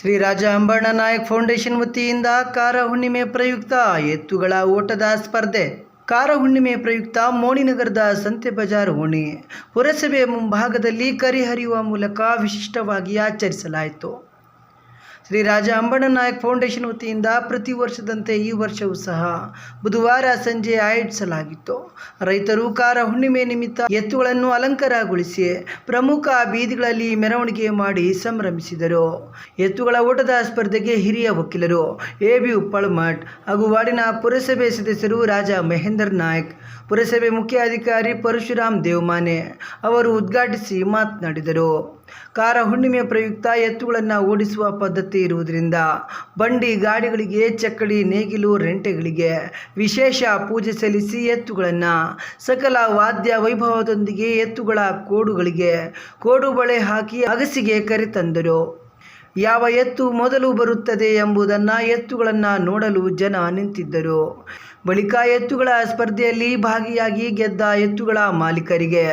Shri Raja Ambanna Nayak foundation ವತಿಯಿಂದ ಕಾರ ಹುಣ್ಣಿಮೆ ಪ್ರಯುಕ್ತ ಎತ್ತುಗಳ ಓಟದ ಸ್ಪರ್ಧೆ. ಕಾರ ಹುಣ್ಣಿಮೆ ಪ್ರಯುಕ್ತ ಮೋಣಿನಗರದ ಸಂತೆ ಬಜಾರ್ ಹೋಣಿ. ಪುರಸಭೆ ಮುಂಭಾಗದಲ್ಲಿ ಕರಿಹರಿಯುವ ಮೂಲಕ ವಿಶಿಷ್ಟವಾಗಿ ಆಚರಿಸಲಾಯಿತು. ಶ್ರೀ ರಾಜ ಅಂಬಣ್ಣ ನಾಯಕ್ ಫೌಂಡೇಶನ್ ವತಿಯಿಂದ ಪ್ರತಿ ವರ್ಷದಂತೆ ಈ ವರ್ಷವೂ ಸಹ ಬುಧವಾರ ಸಂಜೆ ಆಯೋಜಿಸಲಾಗಿತ್ತು. ರೈತರು ಕಾರ ಹುಣ್ಣಿಮೆ ನಿಮಿತ್ತ ಎತ್ತುಗಳನ್ನು ಅಲಂಕಾರಗೊಳಿಸಿ ಪ್ರಮುಖ ಬೀದಿಗಳಲ್ಲಿ ಮೆರವಣಿಗೆ ಮಾಡಿ ಸಂಭ್ರಮಿಸಿದರು. ಎತ್ತುಗಳ ಓಟದ ಸ್ಪರ್ಧೆಗೆ ಹಿರಿಯ ವಕೀಲರು ಎ ಬಿ ಉಪ್ಪಳಮಠ್ ಹಾಗೂ ವಾರ್ಡಿನ ಪುರಸಭೆ ಸದಸ್ಯರು ರಾಜ ಮಹೇಂದರ್ ನಾಯಕ್, ಪುರಸಭೆ ಮುಖ್ಯ ಅಧಿಕಾರಿ ಪರಶುರಾಮ್ ದೇವಮಾನೆ ಅವರು ಉದ್ಘಾಟಿಸಿ ಮಾತನಾಡಿದರು. ಕಾರ ಹುಣ್ಣಿಮೆ ಪ್ರಯುಕ್ತ ಎತ್ತುಗಳನ್ನು ಓಡಿಸುವ ಪದ್ಧತಿ ಇರುವುದರಿಂದ ಬಂಡಿ ಗಾಡಿಗಳಿಗೆ, ಚಕ್ಕಡಿ, ನೇಗಿಲು, ರೆಂಟೆಗಳಿಗೆ ವಿಶೇಷ ಪೂಜೆ ಸಲ್ಲಿಸಿ ಎತ್ತುಗಳನ್ನು ಸಕಲ ವಾದ್ಯ ವೈಭವದೊಂದಿಗೆ ಎತ್ತುಗಳ ಕೋಡುಗಳಿಗೆ ಕೋಡು ಬಳೆ ಹಾಕಿ ಅಗಸಿಗೆ ಕರೆತಂದರು. ಯಾವ ಎತ್ತು ಮೊದಲು ಬರುತ್ತದೆ ಎಂಬುದನ್ನು ಎತ್ತುಗಳನ್ನು ನೋಡಲು ಜನ ನಿಂತಿದ್ದರು. ಬಳಿಕ ಎತ್ತುಗಳ ಸ್ಪರ್ಧೆಯಲ್ಲಿ ಭಾಗಿಯಾಗಿ ಗೆದ್ದ ಎತ್ತುಗಳ ಮಾಲೀಕರಿಗೆ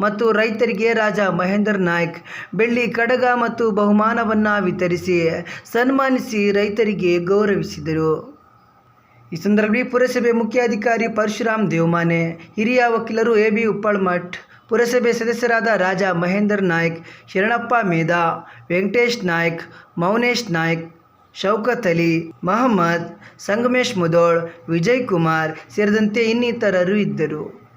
ಮತ್ತು ರೈತರಿಗೆ ರಾಜ ಮಹೇಂದ್ರ ನಾಯ್ಕ್ ಬೆಳ್ಳಿ ಕಡಗ ಮತ್ತು ಬಹುಮಾನವನ್ನು ವಿತರಿಸಿ ಸನ್ಮಾನಿಸಿ ರೈತರಿಗೆ ಗೌರವಿಸಿದರು. ಈ ಸಂದರ್ಭದಲ್ಲಿ ಪುರಸಭೆ ಮುಖ್ಯಾಧಿಕಾರಿ ಪರಶುರಾಮ್ ದೇವಮಾನೆ, ಹಿರಿಯ ವಕೀಲರು ಎ ಬಿ ಉಪ್ಪಳ್ಮಠ್, ಪುರಸಭೆ ಸದಸ್ಯರಾದ ರಾಜ ಮಹೇಂದ್ರ ನಾಯ್ಕ್, ಶರಣಪ್ಪ ಮೇಧಾ, ವೆಂಕಟೇಶ್ ನಾಯ್ಕ್, ಮೌನೇಶ್ ನಾಯ್ಕ್ ಶೌಕತ್ ಅಲಿ ಮಹಮ್ಮದ್ ಸಂಗಮೇಶ್ ಮುದೋಳ್ ವಿಜಯ್ ಕುಮಾರ್ ಸೇರಿದಂತೆ ಇನ್ನಿತರರು ಇದ್ದರು.